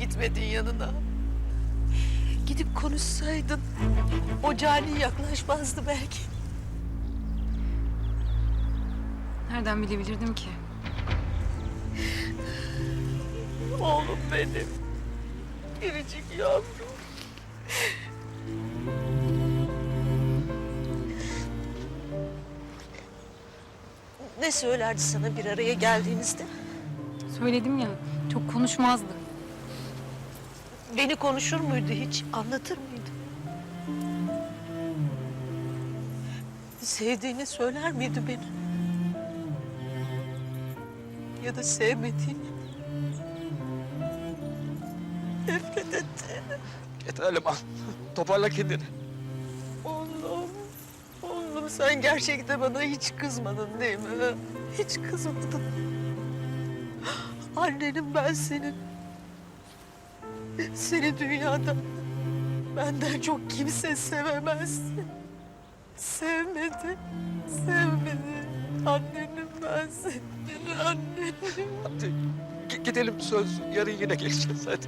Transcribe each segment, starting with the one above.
gitmedin yanına? Gidip konuşsaydın o cani yaklaşmazdı belki. Nereden bilebilirdim ki? Oğlum benim. Biricik yavrum. Ne söylerdi sana bir araya geldiğinizde? Söyledim ya, çok konuşmazdı. Beni konuşur muydu hiç? Anlatır mıydı? Sevdiğini söyler miydi beni? Ya da sevmediğini? Nefret ettiğini? Yeter Leman. Toparla kendini. Oğlum, oğlum sen gerçekten bana hiç kızmadın değil mi? Hiç kızmadın. Annenim ben senin. Seni dünyada benden çok kimse sevemez. Sevmedi, sevmedi. Annenim ben senin, annenim. Hadi gi- gidelim söz. Yarın yine geleceğiz hadi.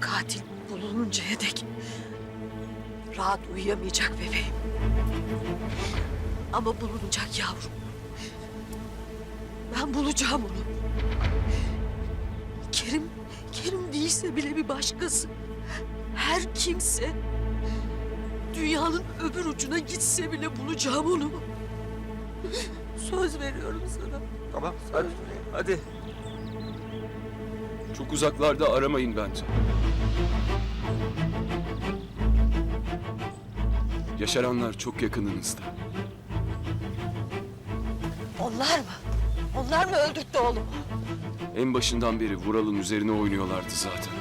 Katil bulununcaya dek rahat uyuyamayacak bebeğim. Ama bulunacak yavrum. Ben bulacağım onu. Kerim, Kerim değilse bile bir başkası. Her kimse dünyanın öbür ucuna gitse bile bulacağım onu. Söz veriyorum sana. Tamam hadi. Hadi. Çok uzaklarda aramayın bence. Yaşaranlar çok yakınınızda. Onlar mı? Onlar mı öldürttü oğlumu? En başından beri Vural'ın üzerine oynuyorlardı zaten.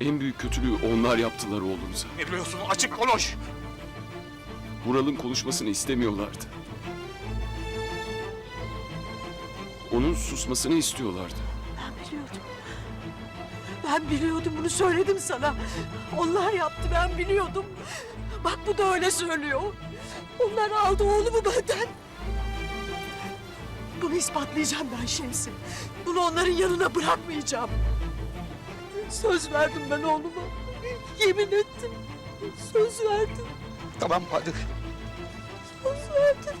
En büyük kötülüğü onlar yaptılar oğlunuza. Ne biliyorsun? Açık konuş. Vural'ın konuşmasını istemiyorlardı. Onun susmasını istiyorlardı. Ben biliyordum. Ben biliyordum bunu söyledim sana. Onlar yaptı ben biliyordum. Bak bu da öyle söylüyor. Onlar aldı oğlumu benden. Bunu ispatlayacağım ben Şemsi. Bunu onların yanına bırakmayacağım. Söz verdim ben oğluma. Yemin ettim. Söz verdim. Tamam hadi. Söz verdim.